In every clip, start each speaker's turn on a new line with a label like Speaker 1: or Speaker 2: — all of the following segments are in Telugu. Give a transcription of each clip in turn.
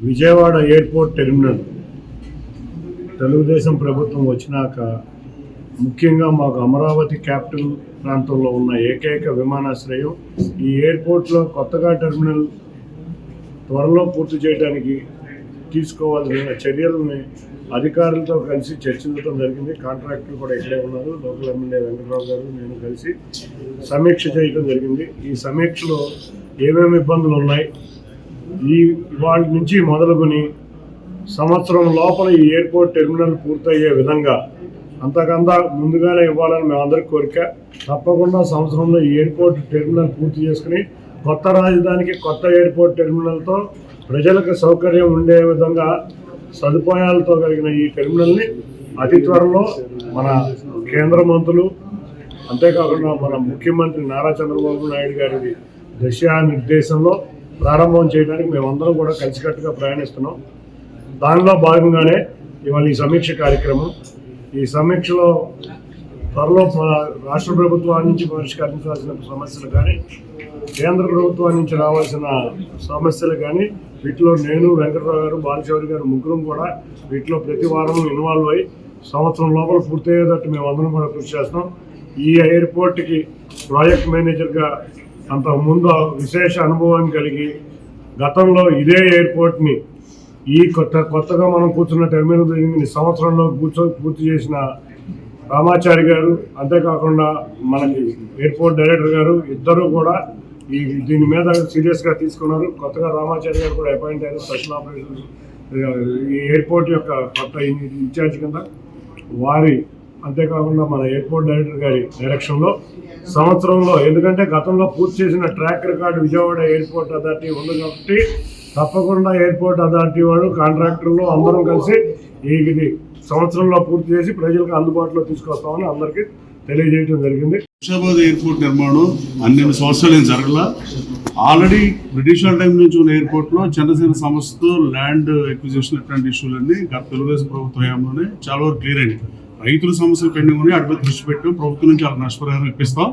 Speaker 1: విజయవాడ ఎయిర్పోర్ట్ టెర్మినల్ తెలుగుదేశం ప్రభుత్వం వచ్చినాక ముఖ్యంగా మాకు అమరావతి క్యాపిటల్ ప్రాంతంలో ఉన్న ఏకైక విమానాశ్రయం ఈ ఎయిర్పోర్ట్లో కొత్తగా టెర్మినల్ త్వరలో పూర్తి చేయడానికి తీసుకోవాల్సిన చర్యలని అధికారులతో కలిసి చర్చించడం జరిగింది. కాంట్రాక్టర్ కూడా ఇక్కడే ఉన్నారు. లోకల్ ఎమ్మెల్యే వెంకటరావు గారు నేను కలిసి సమీక్ష చేయడం జరిగింది. ఈ సమీక్షలో ఏమేమి ఇబ్బందులు ఉన్నాయి? ఈ వాటి నుంచి మొదలుకొని సంవత్సరం లోపల ఈ ఎయిర్పోర్ట్ టెర్మినల్ పూర్తయ్యే విధంగా అంతకంతా ముందుగానే ఇవ్వాలని మేమందరి కోరిక. తప్పకుండా సంవత్సరంలో ఈ ఎయిర్పోర్ట్ టెర్మినల్ పూర్తి చేసుకుని కొత్త రాజధానికి కొత్త ఎయిర్పోర్ట్ టెర్మినల్తో ప్రజలకు సౌకర్యం ఉండే విధంగా సదుపాయాలతో కలిగిన ఈ టెర్మినల్ని అతి త్వరలో మన కేంద్ర మంత్రులు అంతేకాకుండా మన ముఖ్యమంత్రి నారా చంద్రబాబు నాయుడు గారి దిశానిర్దేశంలో ప్రారంభం చేయడానికి మేమందరం కూడా కలిసికట్టుగా ప్రయాణిస్తున్నాం. దానిలో భాగంగానే ఇవాళ ఈ సమీక్ష కార్యక్రమం. ఈ సమీక్షలో త్వరలో రాష్ట్ర ప్రభుత్వాల నుంచి పరిష్కరించాల్సిన సమస్యలు కానీ కేంద్ర ప్రభుత్వం నుంచి రావాల్సిన సమస్యలు కానీ వీటిలో నేను వెంకటరావు గారు బాలచౌరి గారు ముగ్గురం కూడా వీటిలో ప్రతి వారం ఇన్వాల్వ్ అయ్యి సంవత్సరం లోపల పూర్తయ్యేటట్టు మేము అందరం కూడా కృషి చేస్తాం ఈ ఎయిర్పోర్ట్కి ప్రాజెక్ట్ మేనేజర్గా అంతకుముందు విశేష అనుభవం కలిగి గతంలో ఇదే ఎయిర్పోర్ట్ని ఈ కొత్త కొత్తగా మనం కూర్చున్న టెర్మినల్ ఎనిమిది సంవత్సరంలో కూర్చో పూర్తి చేసిన రామాచారి గారు అంతేకాకుండా మనకి ఎయిర్పోర్ట్ డైరెక్టర్ గారు ఇద్దరు కూడా ఈ దీని మీద సీరియస్గా తీసుకున్నారు. కొత్తగా రామాచారి గారు కూడా అపాయింట్ అయ్యారు. స్పెషల్ ఆపరేషన్ ఈ ఎయిర్పోర్ట్ యొక్క కొత్త ఇన్ఛార్జ్ కింద వారి అంతేకాకుండా మన ఎయిర్పోర్ట్ డైరెక్టర్ గారి డైరెక్షన్లో సంవత్సరంలో ఎందుకంటే గతంలో పూర్తి చేసిన track record Vijayawada airport authority ఉంది కాబట్టి తప్పకుండా ఎయిర్పోర్ట్ అథారిటీ వాళ్ళు కాంట్రాక్టర్లు అందరం కలిసి ఈ ఇది సంవత్సరంలో పూర్తి చేసి ప్రజలకు అందుబాటులో తీసుకొస్తామని అందరికీ తెలియజేయడం జరిగింది.
Speaker 2: హైదరాబాద్ ఎయిర్పోర్ట్ నిర్మాణం అన్ని సంవత్సరాలు ఏం జరగల? ఆల్రెడీ బ్రిటిష్ వాళ్ళ టైం నుంచి ఉన్న ఎయిర్పోర్ట్లో చిన్న ల్యాండ్ ఎక్విజిషన్ ఇట్లాంటి ఇష్యూలన్నీ గత తెలుగుదేశం ప్రభుత్వ హయాంలోనే చాలా వరకు క్లియర్ అయింది రైతుల సమస్యలు పెండింగ్ ఉన్నాయి. అటుపై దృష్టి పెట్టాం. ప్రభుత్వం నుంచి వాళ్ళ నష్టపరిహారం ఇప్పిస్తాం.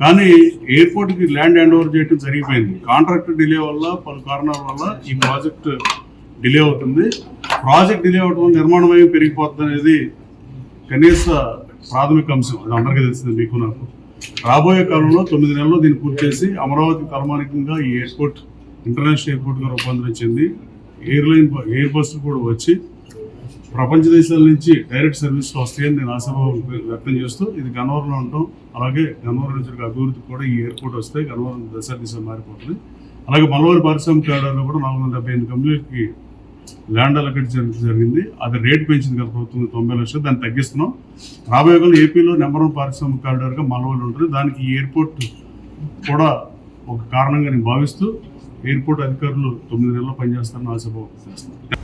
Speaker 2: కానీ ఎయిర్పోర్ట్కి ల్యాండ్ హ్యాండ్ ఓవర్ చేయడం జరిగిపోయింది. కాంట్రాక్ట్ డిలే వల్ల పలు కారణాల వల్ల ఈ ప్రాజెక్ట్ డిలే అవుతుంది. ప్రాజెక్ట్ డిలే అవడం వల్ల నిర్మాణ వ్యయం పెరిగిపోతుంది అనేది కనీస ప్రాథమిక అంశం. అది అందరికీ తెలిసింది మీకు నాకు. రాబోయే కాలంలో తొమ్మిది నెలల్లో దీన్ని పూర్తి చేసి అమరావతి తలమానికంగా ఈ ఎయిర్పోర్ట్ ఇంటర్నేషనల్ ఎయిర్పోర్ట్గా రూపాంతరించింది. ఎయిర్లైన్ ఎయిర్ బస్సులు కూడా వచ్చి ప్రపంచ దేశాల నుంచి డైరెక్ట్ సర్వీస్లు వస్తాయని నేను ఆశాభావం వ్యక్తం చేస్తూ ఇది గన్నవరంలో ఉంటాం. అలాగే గన్నవరం నుంచి అభివృద్ధి కూడా ఈ ఎయిర్పోర్ట్ వస్తే గన్నవరం దశ దిశ మారిపోతుంది. అలాగే మలవారి పారిశ్రామిక ఏడాదిలో కూడా నాలుగు వందల డెబ్బై ఎనిమిది కంపెనీలకి ల్యాండ్ అలకెట్ జరిగింది. అది రేట్ పెంచింది కదా ప్రభుత్వం తొంభై లక్షలు. దాన్ని తగ్గిస్తున్నాం. రాబోయే కాలం ఏపీలో నెంబర్ వన్ పారిశ్రామిక కారిడార్గా మలవాళ్ళు ఉంటుంది. దానికి ఈ ఎయిర్పోర్ట్ కూడా ఒక కారణంగా నేను భావిస్తూ ఎయిర్పోర్ట్ అధికారులు తొమ్మిది నెలల్లో పనిచేస్తారని ఆశాభావం చేస్తున్నాను.